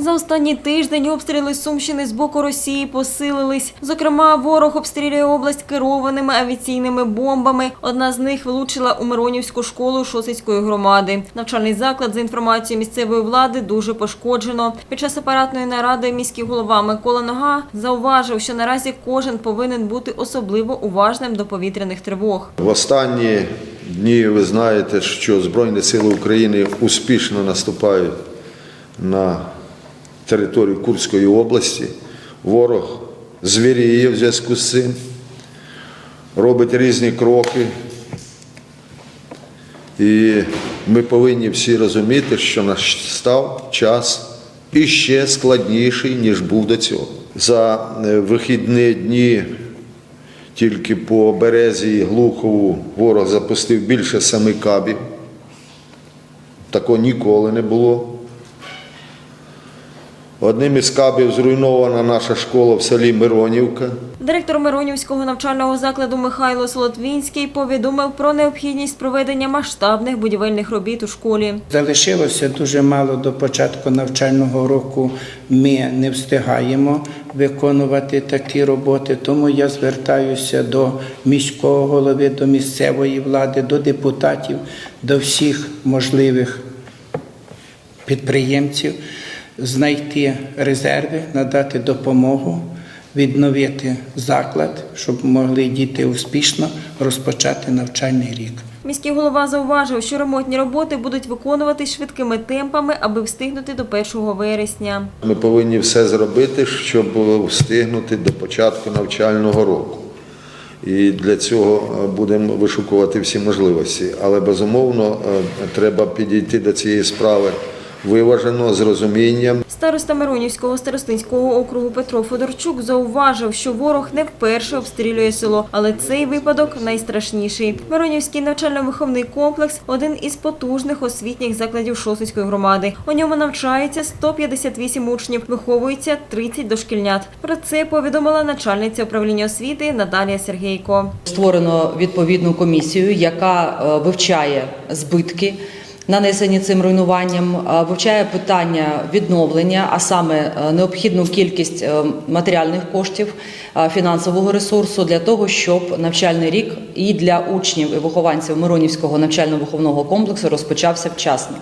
За останній тиждень обстріли Сумщини з боку Росії посилились. Зокрема, ворог обстрілює область керованими авіаційними бомбами. Одна з них влучила у Миронівську школу Шосицької громади. Навчальний заклад, за інформацією місцевої влади, дуже пошкоджено. Під час апаратної наради міський голова Микола Нога зауважив, що наразі кожен повинен бути особливо уважним до повітряних тривог. В останні дні ви знаєте, що Збройні Сили України успішно наступають на територію Курської області. Ворог звіріє в зв'язку з цим, робить різні кроки. І ми повинні всі розуміти, що настав час іще складніший, ніж був до цього. За е, вихідні дні тільки по березі Глухову ворог запустив більше семи кабів. Такого ніколи не було. Одним із кабів зруйнована наша школа в селі Миронівка. Директор Миронівського навчального закладу Михайло Солотвінський повідомив про необхідність проведення масштабних будівельних робіт у школі. Залишилося дуже мало до початку навчального року. Ми не встигаємо виконувати такі роботи. Тому я звертаюся до міського голови, до місцевої влади, до депутатів, до всіх можливих підприємців знайти резерви, надати допомогу, відновити заклад, щоб могли діти успішно розпочати навчальний рік. Міський голова зауважив, що ремонтні роботи будуть виконуватись швидкими темпами, аби встигнути до 1 вересня. Ми повинні все зробити, щоб встигнути до початку навчального року. І для цього е, будемо вишукувати всі можливості. Але безумовно е, треба підійти до цієї справи виважено, з розумінням. Староста Миронівського старостинського округу Петро Федорчук зауважив, що ворог не вперше обстрілює село, але цей випадок найстрашніший. Миронівський навчально-виховний комплекс один із потужних освітніх закладів Шосицької громади. У ньому навчається 158 учнів, виховується 30 дошкільнят. Про це повідомила начальниця управління освіти Наталія Сергійко. Створено відповідну комісію, яка е, вивчає збитки. Нанесені цим руйнуванням, е, вивчає питання відновлення, а саме е, необхідну кількість е, матеріальних коштів, фінансового ресурсу для того, щоб навчальний рік і для учнів і вихованців Миронівського навчально-виховного комплексу розпочався вчасно.